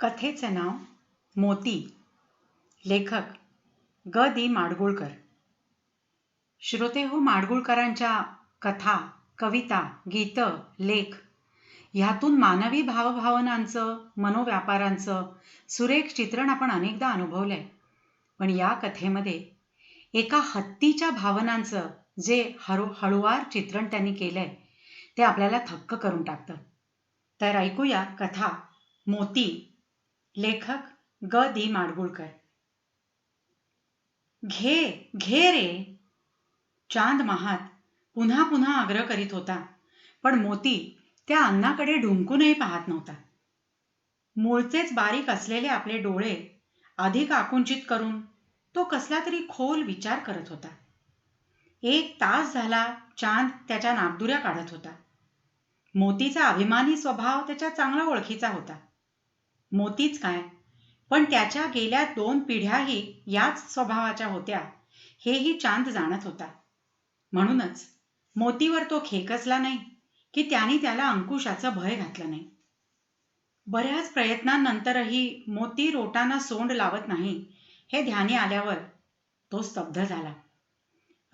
कथेचं नाव मोती. लेखक ग. दी. माडगुळकर. श्रोते हो माडगुळकरांच्या कथा कविता गीतं लेख ह्यातून मानवी भावभावनांचं मनोव्यापारांचं सुरेख चित्रण आपण अनेकदा अनुभवलंय. पण या कथेमध्ये एका हत्तीच्या भावनांचं जे हळू हळुवार चित्रण त्यांनी केलंय ते आपल्याला थक्क करून टाकतं. तर ऐकूया कथा मोती लेखक ग. दी माडगुळकर. घे घे रे. चांद महात पुन्हा पुन्हा आग्रह करीत होता पण मोती त्या अन्नाकडे ढुंकूनही पाहत नव्हता. मूळचेच बारीक असलेले आपले डोळे अधिक आकुंचित करून तो कसला तरी खोल विचार करत होता. एक तास झाला चांद त्याच्या नागदुऱ्या काढत होता. मोतीचा अभिमानी स्वभाव त्याच्या चांगला ओळखीचा होता. मोतीच काय? पण त्याच्या गेल्या दोन पिढ्याही याच स्वभावाच्या होत्या. हेही चांद जाणत होता. म्हणूनच मोतीवर तो खेकसला नाही की त्याने त्याला अंकुशाचं भय घातलं नाही. बऱ्याच प्रयत्नांनंतरही मोती रोटांना सोंड लावत नाही हे ध्यानी आल्यावर तो स्तब्ध झाला.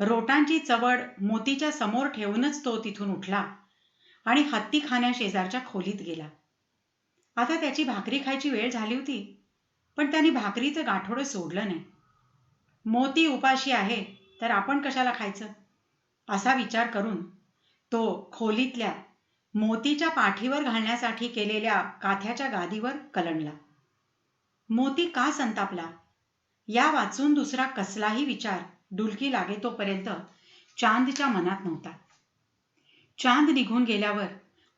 रोटांची चवड मोतीच्या समोर ठेवूनच तो तिथून उठला आणि हत्ती खाण्या शेजारच्या खोलीत गेला. आता त्याची भाकरी खायची वेळ झाली होती पण त्याने भाकरीचं गाठोडं सोडलं नाही. मोती उपाशी आहे तर आपण कशाला खायचं? असा विचार करून तो खोलीतल्या मोतीच्या पाठीवर घालण्यासाठी केलेल्या काथ्याच्या गादीवर कलंडला. मोती का संतापला? या वाचून दुसरा कसलाही विचार डुलकी लागे तोपर्यंत चांदच्या मनात नव्हता. चांद निघून गेल्यावर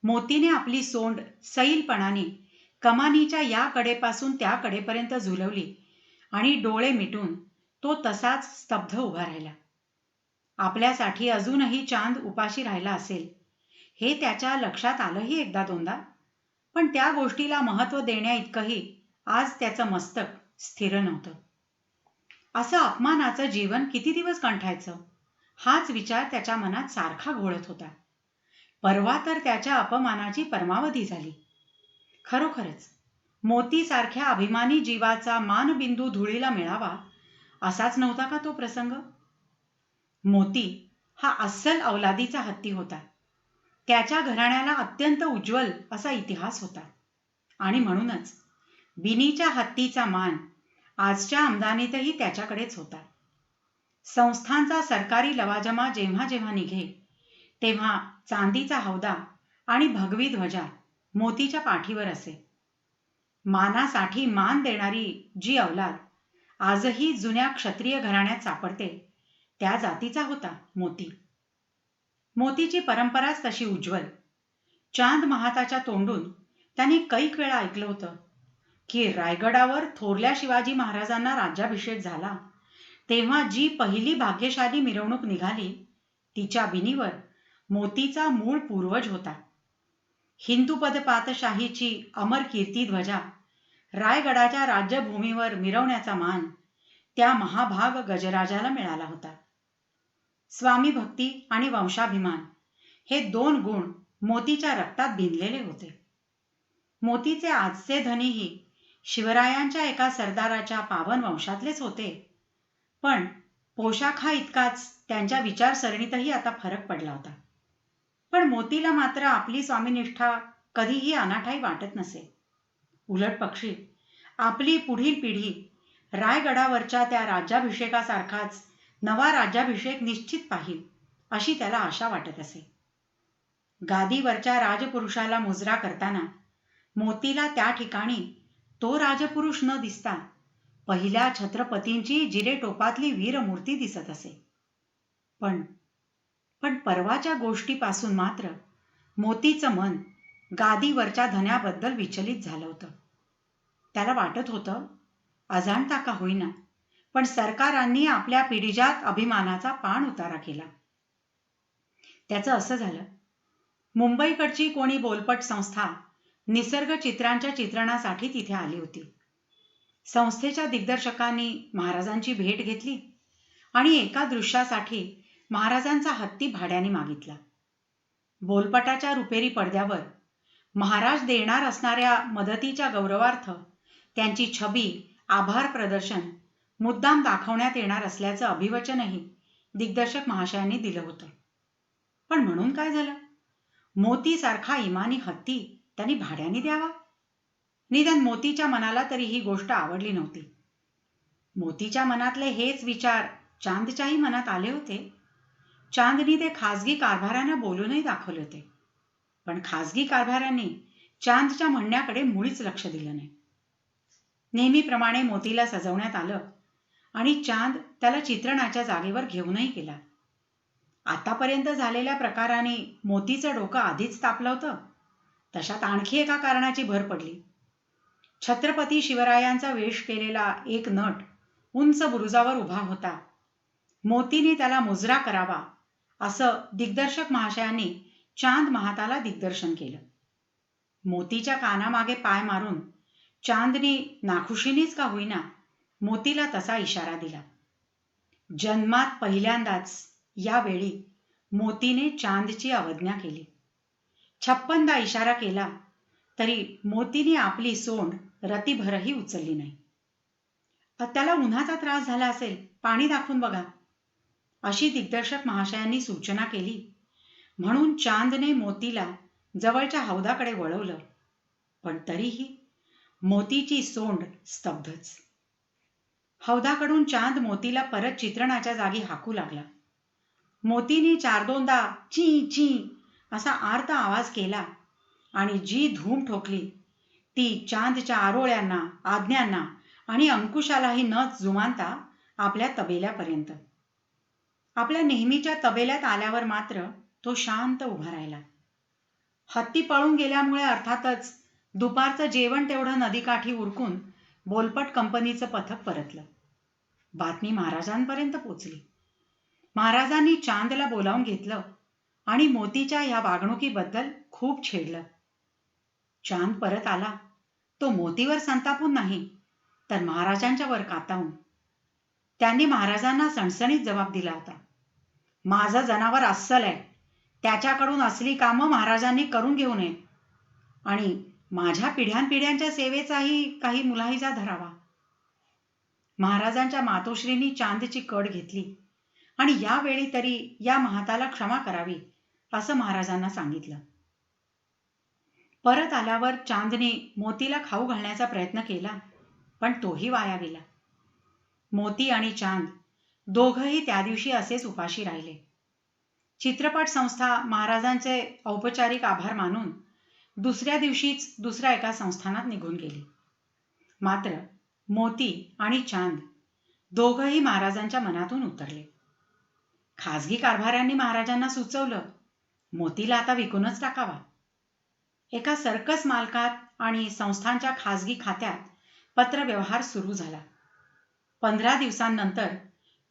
मोतीने आपली सोंड सैलपणाने कमानीच्या या कडेपासून त्या कडेपर्यंत झुलवली आणि डोळे मिटून तो तसाच स्तब्ध उभा राहिला. आपल्यासाठी अजूनही चांद उपाशी राहिला असेल हे त्याच्या लक्षात आलंही एकदा दोनदा. पण त्या गोष्टीला महत्त्व देण्या इतकंही आज त्याचं मस्तक स्थिर नव्हतं. असं अपमानाचं जीवन किती दिवस कंठायचं? हाच विचार त्याच्या मनात सारखा घोळत होता. परवा तर त्याच्या अपमानाची परमावधी झाली. खरोखरच मोतीसारख्या अभिमानी जीवाचा मानबिंदू धुळीला मिळावा असाच नव्हता का तो प्रसंग? मोती हा अस्सल अवलादीचा हत्ती होता. त्याच्या घराण्याला अत्यंत उज्ज्वल असा इतिहास होता. आणि म्हणूनच बिनीच्या हत्तीचा मान आजच्या आमदानीतही त्याच्याकडेच होता. संस्थांचा सरकारी लवाजमा जेव्हा जेव्हा निघे तेव्हा चांदीचा हौदा आणि भगवी ध्वजा मोतीच्या पाठीवर असे. मानासाठी मान देणारी जी अवलाद आजही जुन्या क्षत्रिय घराण्यात सापडते त्या जातीचा होता मोती. मोतीची परंपराच तशी उज्ज्वल. चांद महाताच्या तोंडून त्यांनी कैक वेळा ऐकलं होतं की रायगडावर थोरल्या शिवाजी महाराजांना राज्याभिषेक झाला तेव्हा जी पहिली भाग्यशाली मिरवणूक निघाली तिच्या बिनीवर मोतीचा मूळ पूर्वज होता. हिंदूपद पातशाहीची अमर कीर्ती ध्वजा रायगडाच्या राज्यभूमीवर मिरवण्याचा मान त्या महाभाग गजराजाला मिळाला होता. स्वामी भक्ती आणि वंशाभिमान हे दोन गुण मोतीच्या रक्तात भिनलेले होते. मोतीचे आजचे धनीही शिवरायांच्या एका सरदाराच्या पावन वंशातलेच होते. पण पोशाखा इतकाच त्यांच्या विचारसरणीतही आता फरक पडला होता. पण मोतीला मात्र आपली स्वामीनिष्ठा कधीही अनाठाई वाटत नसे. उलट पक्षी आपली पुढील पिढी रायगडावरच्या त्या राज्याभिषेकासारखाच नवा राज्याभिषेक निश्चित पाहिल अशी त्याला आशा वाटत असे. गादीवरच्या राजपुरुषाला मुजरा करताना मोतीला त्या ठिकाणी तो राजपुरुष न दिसता पहिल्या छत्रपतींची जिरे टोपातली वीरमूर्ती दिसत असे. पण पण परवाच्या गोष्टीपासून मात्र मोतीचं मन गादीवरच्या धन्याबद्दल विचलित झालं होतं. त्याला वाटत होतं अजाणता का होईना पण सरकारांनी आपल्या पिढीजात अभिमानाचा पाण उतारा केला. त्याचं असं झालं मुंबईकडची कोणी बोलपट संस्था निसर्ग चित्रांच्या चित्रणासाठी तिथे आली होती. संस्थेच्या दिग्दर्शकांनी महाराजांची भेट घेतली आणि एका दृश्यासाठी महाराजांचा हत्ती भाड्याने मागितला. बोलपटाच्या रुपेरी पडद्यावर महाराज देणार असणाऱ्या मदतीच्या गौरवार्थ त्यांची छबी आभार प्रदर्शन मुद्दाम दाखवण्यात येणार असल्याचं अभिवचनही दिग्दर्शक महाशयांनी दिलं होतं. पण म्हणून काय झालं? मोतीसारखा इमानी हत्ती त्यांनी भाड्याने द्यावा? निदान मोतीच्या मनाला तरी ही गोष्ट आवडली नव्हती. मोतीच्या मनातले हेच विचार चांदच्याही मनात आले होते चांदनी ते खाजगी कारभारांना बोलूनही दाखवले होते. पण खाजगी कारभारांनी चांदच्या म्हणण्याकडे मुळीच लक्ष दिलं नाही. नेहमीप्रमाणे मोतीला सजवण्यात आलं आणि चांद त्याला चित्रणाच्या जागेवर घेऊनही गेला. आतापर्यंत झालेल्या प्रकाराने मोतीचं डोकं आधीच तापलं होतं. तशात आणखी एका कारणाची भर पडली. छत्रपती शिवरायांचा वेश केलेला एक नट उंच बुरुजावर उभा होता. मोतीने त्याला मुजरा करावा असं दिग्दर्शक महाशयांनी चांद महाताला दिग्दर्शन केलं. मोतीच्या कानामागे पाय मारून चांदने नाखुशीनीच का होईना मोतीला तसा इशारा दिला. जन्मात पहिल्यांदाच यावेळी मोतीने चांदची अवज्ञा केली. छप्पनदा इशारा केला तरी मोतीने आपली सोंड रतीभरही उचलली नाही. त्याला उन्हाचा त्रास झाला असेल पाणी दाखवून बघा. अशी दिग्दर्शक महाशयांनी सूचना केली. म्हणून चांदने मोतीला जवळच्या हौदाकडे वळवलं. पण तरीही मोतीची सोंड स्तब्धच. हौदाकडून चांद मोतीला परत चित्रणाच्या जागी हाकू लागला. मोतीने चार दोनदा ची ची असा आर्त आवाज केला आणि जी धूम ठोकली ती चांदच्या आरोळ्यांना आज्ञांना आणि अंकुशालाही न जुमानता आपल्या तबेल्यापर्यंत. आपल्या नेहमीच्या तबेल्यात आल्यावर मात्र तो शांत उभा राहिला. हत्ती पळून गेल्यामुळे अर्थातच दुपारचं जेवण तेवढं नदीकाठी उरकून बोलपट कंपनीचं पथक परतलं. बातमी महाराजांपर्यंत पोचली. महाराजांनी चांदला बोलावून घेतलं आणि मोतीच्या या वागणुकीबद्दल खूप छेडलं. चांद परत आला. तो मोतीवर संतापून नाही तर महाराजांच्या वर कातावून. त्यांनी महाराजांना सणसणीत जबाब दिला होता. माझं जनावर अस्सल आहे. त्याच्याकडून असली कामं महाराजांनी करून घेऊ नये. आणि माझ्या पिढ्यानपिढ्यांच्या सेवेचाही काही मुलाहिजा धरावा. महाराजांच्या मातोश्रींनी चांदची कड घेतली आणि यावेळी तरी या महाताला क्षमा करावी असं महाराजांना सांगितलं. परत आल्यावर चांदने मोतीला खाऊ घालण्याचा प्रयत्न केला पण तोही वाया गेला. मोती आणि चांद दोघंही त्या दिवशी असेच उपाशी राहिले. चित्रपट संस्था महाराजांचे औपचारिक आभार मानून दुसऱ्या दिवशीच दुसऱ्या एका संस्थानात निघून गेली. मात्र मोती आणि चांद दोघंही महाराजांच्या मनातून उतरले. खाजगी कारभाऱ्यांनी महाराजांना सुचवलं मोतीला आता विकूनच टाकावा. एका सर्कस मालकात आणि संस्थांच्या खाजगी खात्यात पत्रव्यवहार सुरू झाला. पंधरा दिवसांनंतर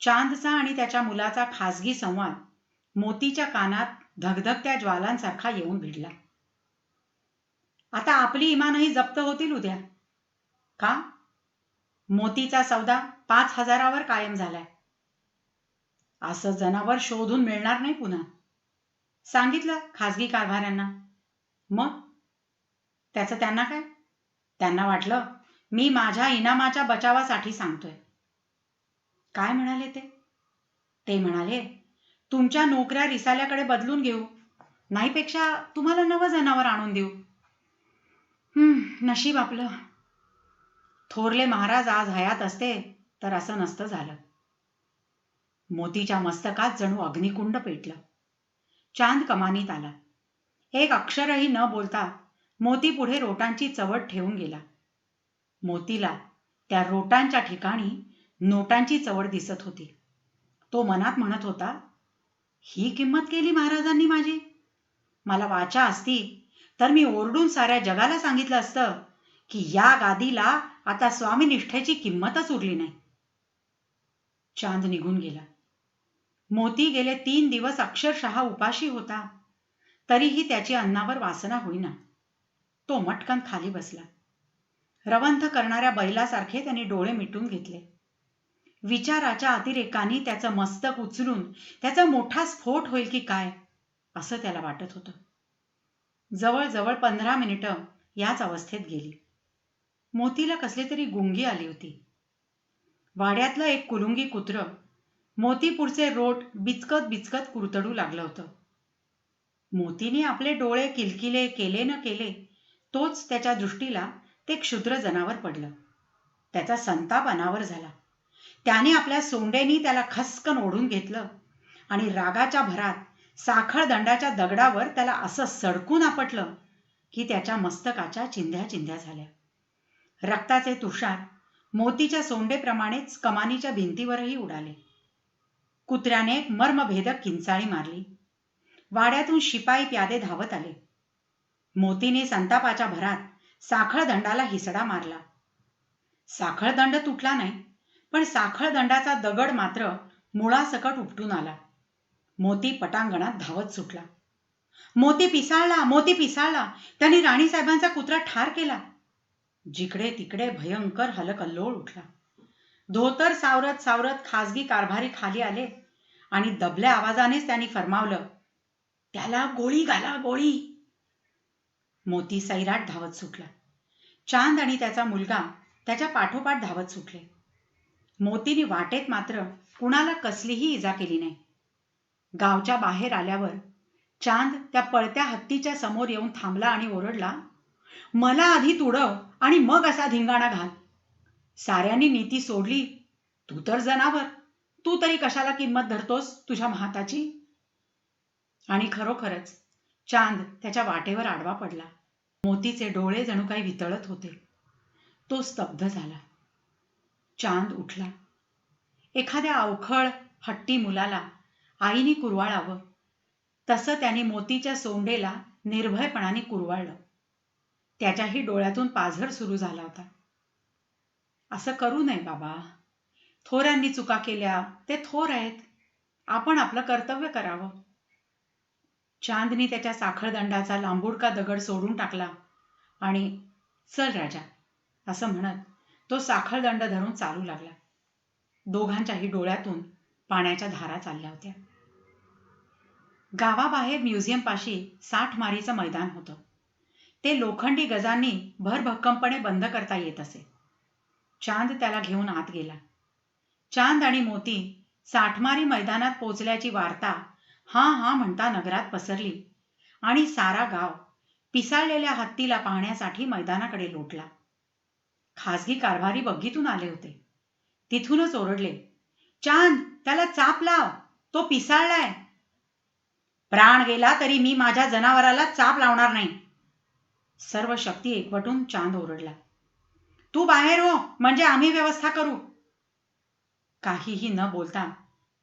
चांदचा आणि त्याच्या मुलाचा खासगी संवाद मोतीच्या कानात धगधगत्या ज्वालांसारखा येऊन भिडला. आता आपली इमानही जप्त होतील उद्या. का? मोतीचा सौदा पाच हजारावर कायम झालाय. असं जनावर शोधून मिळणार नाही पुन्हा. सांगितलं खाजगी कारभाऱ्यांना. मग? त्याचं त्यांना काय? त्यांना वाटलं मी माझ्या इनामाच्या बचावासाठी सांगतोय. काय म्हणाले ते? ते म्हणाले तुमच्या नोकऱ्या रिसाल्याकडे बदलून घेऊ. नाहीपेक्षा तुम्हाला नवं जनावर आणून देऊ. हम्म नशीब आपलं. थोरले महाराज आज हयात असते तर असं नसतं झालं. मोतीच्या मस्तकात जणू अग्निकुंड पेटलं. चांद कमानीत आला. एक अक्षरही न बोलता मोती पुढे रोटांची चवट ठेवून गेला. मोतीला त्या रोटांच्या ठिकाणी नोटांची चवड दिसत होती. तो मनात म्हणत होता ही किंमत केली महाराजांनी माझी. मला वाचा असती तर मी ओरडून साऱ्या जगाला सांगितलं असतं की या गादीला आता स्वामीनिष्ठेची किंमतच उरली नाही. चांद निघून गेला. मोती गेले तीन दिवस अक्षरशः उपाशी होता. तरीही त्याची अन्नावर वासना होईना. तो मटकन खाली बसला. रवंथ करणाऱ्या बैलासारखे त्याने डोळे मिटून घेतले. विचाराच्या अतिरेकाने त्याचं मस्तक उचलून त्याचा मोठा स्फोट होईल की काय असं त्याला वाटत होतं. जवळजवळ पंधरा मिनिटं याच अवस्थेत गेली. मोतीला कसली तरी गुंगी आली होती. वाड्यातलं एक कुलुंगी कुत्र मोतीपूरचे रोट बिचकत बिचकत कुरतडू लागलं होतं. मोतीने आपले डोळे किलकिले केले न केले तोच त्याच्या दृष्टीला ते क्षुद्र जनावर पडलं. त्याचा संताप अनावर झाला. त्याने आपल्या सोंडेनी त्याला खसकन ओढून घेतलं आणि रागाच्या भरात साखळ दंडाच्या दगडावर त्याला असं सडकून आपटलं की त्याच्या मस्तकाच्या चिंध्या चिंध्या झाल्या. रक्ताचे तुषार मोतीच्या सोंडेप्रमाणेच कमानीच्या भिंतीवरही उडाले. कुत्र्याने मर्मभेदक किंचाळी मारली. वाड्यातून शिपाई प्यादे धावत आले. मोतीने संतापाच्या भरात साखळदंडाला हिसडा मारला. साखळदंड तुटला नाही पण साखळदंडाचा दगड मात्र मुळासकट उपटून आला. मोती पटांगणात धावत सुटला. मोती पिसाळला मोती पिसाळला. त्यांनी राणीसाहेबांचा कुत्रा ठार केला. जिकडे तिकडे भयंकर हलकल्लोळ उठला. धोतर सावरत सावरत खासगी कारभारी खाली आले आणि दबल्या आवाजानेच त्यांनी फरमावलं त्याला गोळी घाला गोळी. मोती सैराट धावत सुटला. चांद आणि त्याचा मुलगा त्याच्या पाठोपाठ धावत सुटले. मोतीने वाटेत मात्र कुणाला कसलीही इजा केली नाही. गावच्या बाहेर आल्यावर चांद त्या पळत्या हत्तीच्या समोर येऊन थांबला आणि ओरडला मला आधी तुडव आणि मग असा धिंगाणा घाल. साऱ्यांनी नीती सोडली. तू तर जनावर. तू तरी कशाला किंमत धरतोस तुझ्या महाताची? आणि खरोखरच चांद त्याच्या वाटेवर आडवा पडला. मोतीचे डोळे जणू काही वितळत होते. तो स्तब्ध झाला. चांद उठला. एखाद्या अवखळ हट्टी मुलाला आईने कुरवाळावं. तसं त्याने मोतीच्या सोंडेला निर्भयपणाने कुरवाळलं. त्याच्याही डोळ्यातून पाझर सुरू झाला होता. असं करू नये बाबा. थोरांनी चुका केल्या ते थोर आहेत. आपण आपलं कर्तव्य करावं. चांदनी त्याच्या साखळदंडाचा लांबुडका दगड सोडून टाकला आणि चल राजा असं म्हणत तो साखळदंड धरून चालू लागला. दोघांच्याही डोळ्यातून पाण्याच्या धारा चालल्या होत्या. गावाबाहेर म्युझियम पाशी साठ मारीचं मैदान होतं. ते लोखंडी गजांनी भरभक्कमपणे बंद करता येत असे. चांद त्याला घेऊन आत गेला. चांद आणि मोती साठमारी मैदानात पोचल्याची वार्ता हा हा म्हणता नगरात पसरली आणि सारा गाव पिसाळलेल्या हत्तीला पाहण्यासाठी मैदानाकडे लोटला. खासगी कारभारी बग्गीतून आले होते. तिथूनच ओरडले चांद त्याला चाप लाव तो पिसाळलाय. प्राण गेला तरी मी माझ्या जनावराला चाप लावणार नाही. सर्व शक्ती एकवटून चांद ओरडला तू बाहेर हो म्हणजे आम्ही व्यवस्था करू. काहीही न बोलता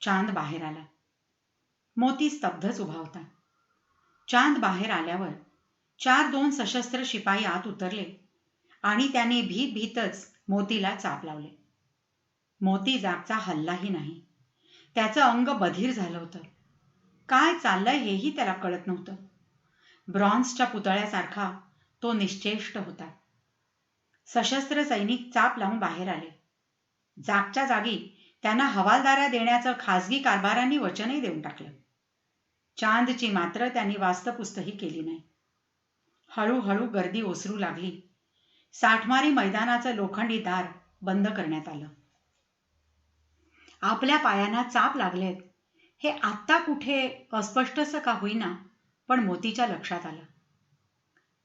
चांद बाहेर आला. मोती स्तब्धच उभा होता. चांद बाहेर आल्यावर चार दोन सशस्त्र शिपाई आत उतरले. आणि त्याने भीत भीतच मोतीला चाप लावले. मोती जागचा हल्लाही नाही. त्याचं अंग बधीर झालं होतं. काय चाललंय हेही त्याला कळत नव्हतं. ब्रॉन्झच्या पुतळ्यासारखा तो निश्चेष्ट होता. सशस्त्र सैनिक चाप लावून बाहेर आले. जागच्या जागी त्यांना हवालदाऱ्या देण्याचं खासगी कारभारांनी वचनही देऊन टाकलं. चांदची मात्र त्यांनी वास्तपुस्तही केली नाही. हळूहळू गर्दी ओसरू लागली. साठमारी मैदानाचं लोखंडी दार बंद करण्यात आलं. आपल्या पायांना चाप लागलेत. हे आत्ता कुठे अस्पष्टस का होईना पण मोतीच्या लक्षात आलं.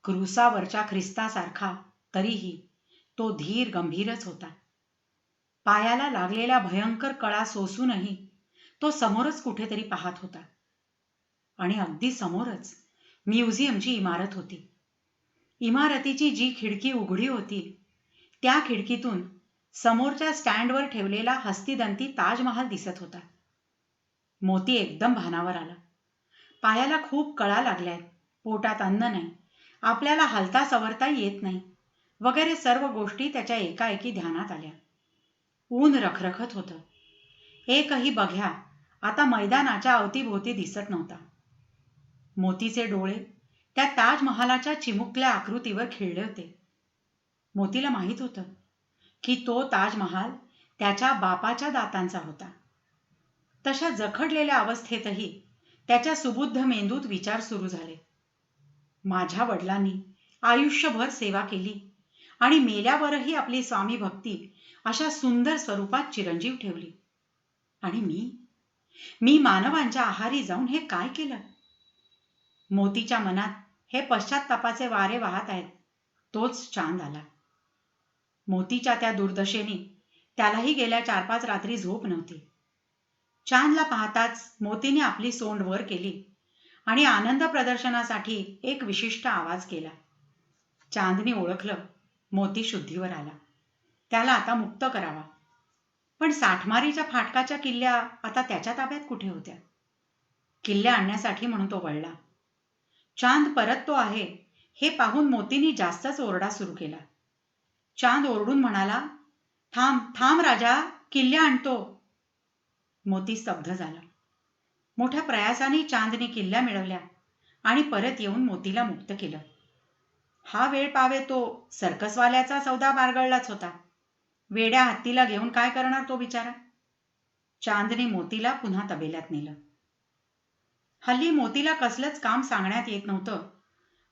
क्रुसावरच्या ख्रिस्तासारखा तरीही तो धीर गंभीरच होता. पायाला लागलेल्या भयंकर कळा सोसूनही तो समोरच कुठेतरी पाहत होता. आणि अगदी समोरच म्युझियमची इमारत होती. इमारतीची जी खिडकी उघडी होती त्या खिडकीतून समोरच्या स्टँडवर ठेवलेला हस्तिदंती ताजमहाल दिसत होता. मोती एकदम भानावर आला. पायाला खूप कळा लागल्यात. पोटात अन्न नाही. आपल्याला हलता सवरता येत नाही. वगैरे सर्व गोष्टी त्याच्या एकाएकी ध्यानात आल्या. ऊन रखरखत होतं. एकही बघ्या आता मैदानाच्या अवतीभोवती दिसत नव्हता. मोतीचे डोळे त्या ताजमहालाच्या चिमुकल्या आकृतीवर खिळले होते. मोतीला माहीत होतं की तो ताजमहाल त्याच्या बापाच्या दातांचा होता. तशा जखडलेल्या अवस्थेतही त्याच्या सुबुद्ध मेंदूत विचार सुरू झाले. माझ्या वडिलांनी आयुष्यभर सेवा केली आणि मेल्यावरही आपली स्वामी भक्ती अशा सुंदर स्वरूपात चिरंजीव ठेवली. आणि मी? मी मानवांच्या आहारी जाऊन हे काय केलं? मोतीच्या मनात हे पश्चातापाचे वारे वाहत आहेत. तोच चांद आला. मोतीच्या त्या दुर्दशेने त्यालाही गेल्या चार पाच रात्री झोप नव्हती. चांदला पाहताच मोतीने आपली सोंड वर केली आणि आनंद प्रदर्शनासाठी एक विशिष्ट आवाज केला. चांदने ओळखलं मोती शुद्धीवर आला. त्याला आता मुक्त करावा. पण साठमारीच्या फाटकाच्या किल्ल्या आता त्याच्या ताब्यात कुठे होत्या? किल्ल्या आणण्यासाठी म्हणून तो वळला. चांद परत तो आहे हे पाहून मोतीनी जास्तच ओरडा सुरू केला. चांद ओरडून म्हणाला थांब थांब राजा किल्ल्या आणतो. मोती स्तब्ध झाला. मोठ्या प्रयासाने चांदने किल्ल्या मिळवल्या आणि परत येऊन मोतीला मुक्त केलं. हा वेळ पावे तो सर्कसवाल्याचा सौदा बारगळलाच होता. वेड्या हत्तीला घेऊन काय करणार तो बिचारा? चांदने मोतीला पुन्हा तबेल्यात नेलं. हल्ली मोतीला कसलंच काम सांगण्यात येत नव्हतं.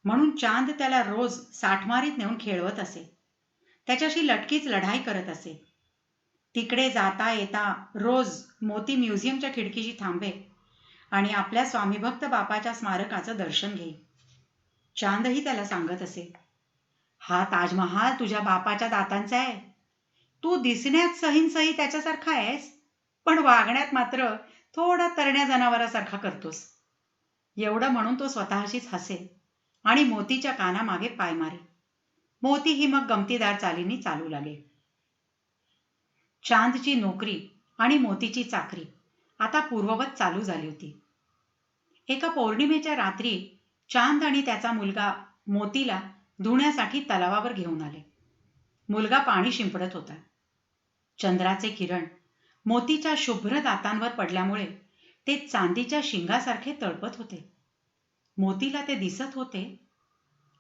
म्हणून चांद त्याला रोज साठमारीत नेऊन खेळवत असे. त्याच्याशी लटकीच लढाई करत असे. तिकडे जाता येता रोज मोती म्युझियमच्या खिडकीशी थांबे आणि आपल्या स्वामीभक्त बापाच्या स्मारकाचं दर्शन घे. चांदही त्याला सांगत असे. हा ताजमहाल तुझ्या बापाच्या दातांचा आहे. तू दिसण्यात सहीन त्याच्यासारखा आहेस पण वागण्यात मात्र थोडा तरण्या जनावरासारखा करतोस. एवढं म्हणून तो स्वतःशीच हसे आणि मोतीच्या कानामागे पाय मारे मोती ही मग गमतीदार चालीने चालू लागे चांदची नोकरी आणि मोतीची चाकरी आता पूर्ववत चालू झाली होती. एका पौर्णिमेच्या रात्री चांद आणि त्याचा मुलगा मोतीला धुण्यासाठी तलावावर घेऊन आले. मुलगा पाणी शिंपडत होता. चंद्राचे किरण मोतीच्या शुभ्र दातांवर पडल्यामुळे ते चांदीच्या शिंगासारखे तळपत होते. मोतीला ते दिसत होते.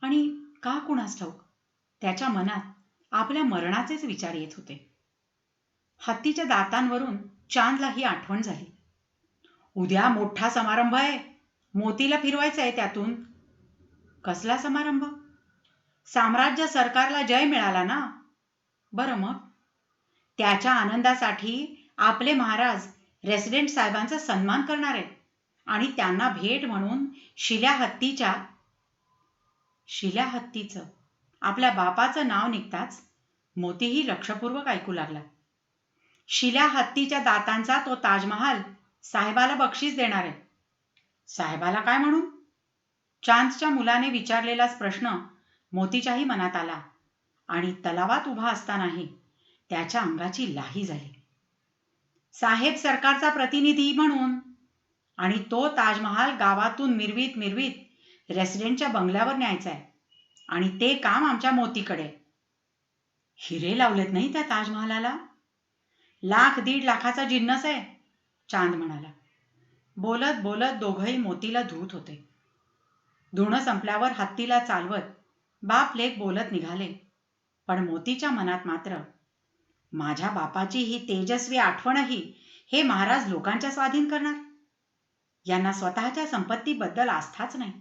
आणि का कुणास ठाऊक त्याच्या मनात आपल्या मरणाचेच विचार येत होते. हत्तीच्या दातांवरून चांदला ही आठवण झाली. उद्या मोठा समारंभ आहे. मोतीला फिरवायचं आहे त्यातून. कसला समारंभ? साम्राज्य सरकारला जय मिळाला ना? बरं मग? त्याच्या आनंदासाठी आपले महाराज रेसिडेंट साहेबांचा सन्मान करणार आहेत. आणि त्यांना भेट म्हणून शिल्या हत्तीच्या शिल्या हत्तीचं आपल्या बापाचं नाव निघताच मोतीही लक्षपूर्वक ऐकू लागला. शिल्या हत्तीच्या दातांचा तो ताजमहाल साहेबाला बक्षीस देणार आहे. साहेबाला काय म्हणून चांदच्या मुलाने विचारलेलाच प्रश्न मोतीच्याही मनात आला आणि तलावात उभा असतानाही त्याच्या अंगाची लाही झाली. साहेब सरकारचा प्रतिनिधी म्हणून. आणि तो ताजमहाल गावातून मिरवीत मिरवीत रेसिडेंटच्या बंगल्यावर न्यायचा आहे आणि ते काम आमच्या मोतीकडे. हिरे लावलेत नाही त्या ताजमहालाला? लाख दीड लाखाचा जिन्नस आहे चांद म्हणाला. बोलत बोलत दोघंही मोतीला धुत होते. धुणं संपल्यावर हत्तीला चालवत बाप लेख बोलत निघाले. पण मोतीच्या मनात मात्र माझ्या बापाची ही तेजस्वी आठवणही हे महाराज लोकांच्या स्वाधीन करणार. यांना स्वतःच्या संपत्तीबद्दल आस्थाच नाही.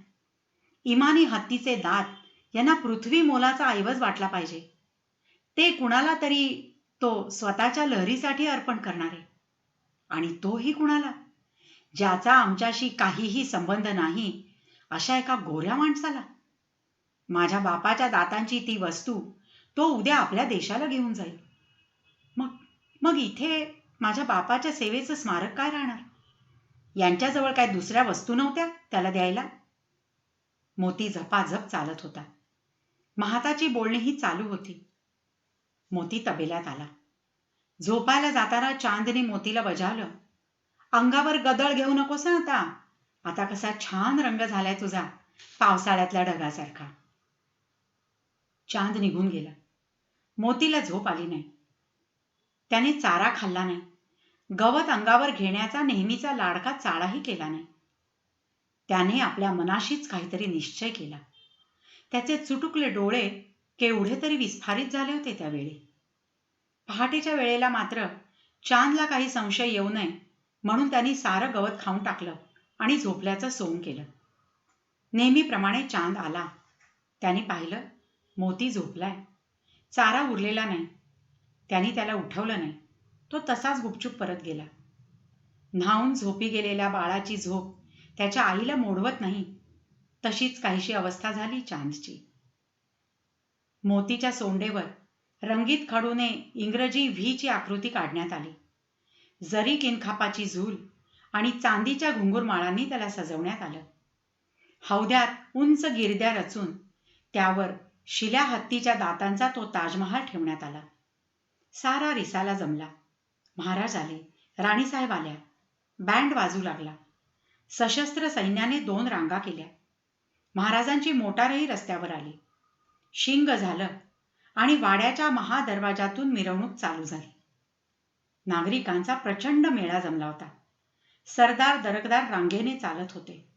इमानी हत्तीचे दात यांना पृथ्वी मोलाचा ऐवज वाटला पाहिजे. ते कुणाला तरी तो स्वतःच्या लहरीसाठी अर्पण करणारे. आणि तोही कुणाला? ज्याचा आमच्याशी काहीही संबंध नाही अशा एका गोऱ्या माणसाला. माझ्या बापाच्या दातांची ती वस्तू तो उद्या आपल्या देशाला घेऊन जाईल. मग इथे माझ्या बापाच्या सेवेचं स्मारक काय राहणार? यांच्याजवळ काय दुसऱ्या वस्तू नव्हत्या त्याला द्यायला? मोती झपाझप चालत होता. महाताची बोलणीही चालू होती. मोती तबेल्यात आला. झोपायला जाताना चांदने मोतीला बजावलं. अंगावर गदळ घेऊ नकोस ना आता. आता कसा छान रंग झालाय तुझा पावसाळ्यातल्या ढगासारखा. चांद निघून गेला. मोतीला झोप आली नाही. त्याने चारा खाल्ला नाही. गवत अंगावर घेण्याचा नेहमीचा लाडका चाळाही केला नाही. त्याने आपल्या मनाशीच काहीतरी निश्चय केला. त्याचे चुटुकले डोळे केवढे तरी विस्फारित झाले होते त्यावेळी. पहाटेच्या वेळेला मात्र चांदला काही संशय येऊ नये म्हणून त्यांनी सारं गवत खाऊन टाकलं आणि झोपल्याचं सोंग केलं. नेहमीप्रमाणे चांद आला. त्याने पाहिलं मोती झोपलाय. चारा उरलेला नाही. त्यांनी त्याला उठवलं नाही. तो तसाच गुपचूप परत गेला. न्हावून झोपी गेलेल्या बाळाची झोप त्याच्या आईला मोडवत नाही तशीच काहीशी अवस्था झाली चांदची. मोतीच्या सोंडेवर रंगीत खडूने इंग्रजी व्हीची आकृती काढण्यात आली. जरी किनखापाची झूल आणि चांदीच्या घुंगुरमाळांनी त्याला सजवण्यात आलं. हौद्यात उंच गिरद्या रचून त्यावर शिल्या हत्तीच्या दातांचा तो ताजमहाल ठेवण्यात आला. सारा रिसाला जमला. महाराज आले. राणीसाहेब आल्या. बँड वाजू लागला. सशस्त्र सैन्याने दोन रांगा केल्या. महाराजांची मोटारही रस्त्यावर आली. शिंग झालं आणि वाड्याच्या महादरवाजातून मिरवणूक चालू झाली. नागरिकांचा प्रचंड मेळा जमला होता. सरदार दरकदार रांगेने चालत होते.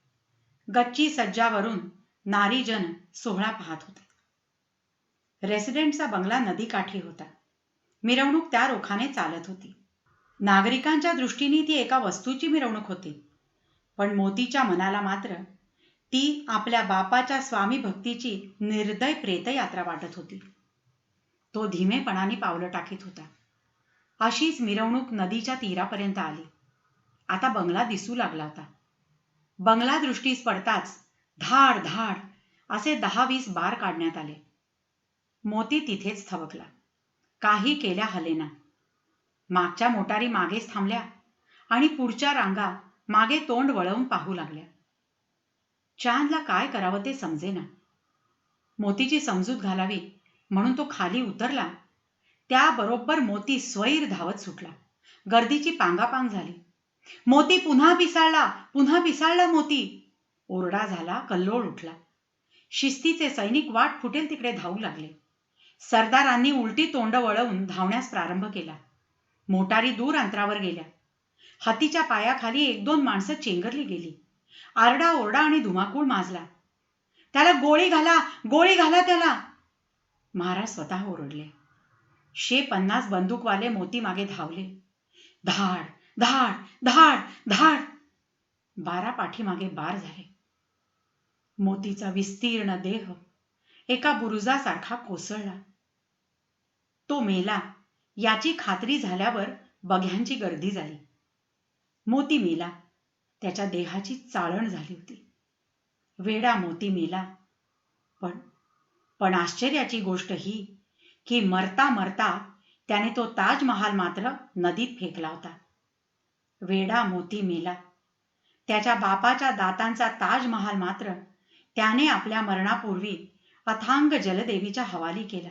गच्ची सज्जावरून नारीजन सोहळा पाहत होते. रेसिडेंटचा बंगला नदीकाठी होता. मिरवणूक त्या रोखाने चालत होती. नागरिकांच्या दृष्टीने ती एका वस्तूची मिरवणूक होती. पण मोतीच्या मनाला मात्र ती आपल्या बापाच्या स्वामी भक्तीची निर्दय प्रेतयात्रा वाटत होती. तो धीमेपणाने पावलं टाकीत होता. अशीच मिरवणूक नदीच्या तीरापर्यंत आली. आता बंगला दिसू लागला होता. बंगला दृष्टीस पडताच धाड धाड असे दहा वीस बार काढण्यात आले. मोती तिथेच थबकला. काही केल्या हलेना मागच्या मोटारी मागेच थांबल्या आणि पुढच्या रांगा मागे तोंड वळवून पाहू लागल्या. चांदला काय करावं ते समजेना. मोतीची समजूत घालावी म्हणून तो खाली उतरला. त्याबरोबर मोती स्वैर धावत सुटला. गर्दीची पांगापांग झाली. मोती पुन्हा पिसाळला पुन्हा पिसाळला मोती. ओरडा झाला कल्लोळ उठला. शिस्तीचे सैनिक वाट फुटेल तिकडे धावू लागले. सरदारांनी उलटी तोंड वळवून धावण्यास प्रारंभ केला. मोटारी दूर अंतरावर गेल्या. हातीच्या पायाखाली एक दोन माणसं चेंगरली गेली. आरडा ओरडा आणि धुमाकूळ माजला. त्याला गोळी घाला गोळी घाला त्याला. महाराज स्वतः ओरडले. शे पन्नास बंदूकवाले मोती मागे धावले. धाड धाड धाड धाड. बारा पाठीमागे बार झाले. मोतीचा विस्तीर्ण देह एका बुरुजासारखा कोसळला. तो मेला. याची खात्री झाल्यावर बघ्यांची गर्दी झाली. मोती मेला. त्याच्या देहाची चाळण झाली होती. वेडा मोती मेला. पण पण आश्चर्याची गोष्ट ही की मरता मरता त्याने तो ताजमहाल मात्र नदीत फेकला होता. वेडा मोती मेला. त्याच्या बापाच्या दातांचा ताजमहाल मात्र त्याने आपल्या मरणापूर्वी पथांग जलदेवीच्या हवाली केला.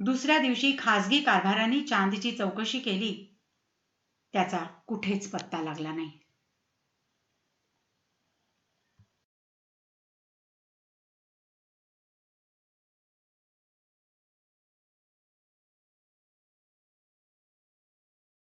दुसऱ्या दिवशी खासगी कारभारांनी चांदची चौकशी केली. त्याचा कुठेच पत्ता लागला नाही.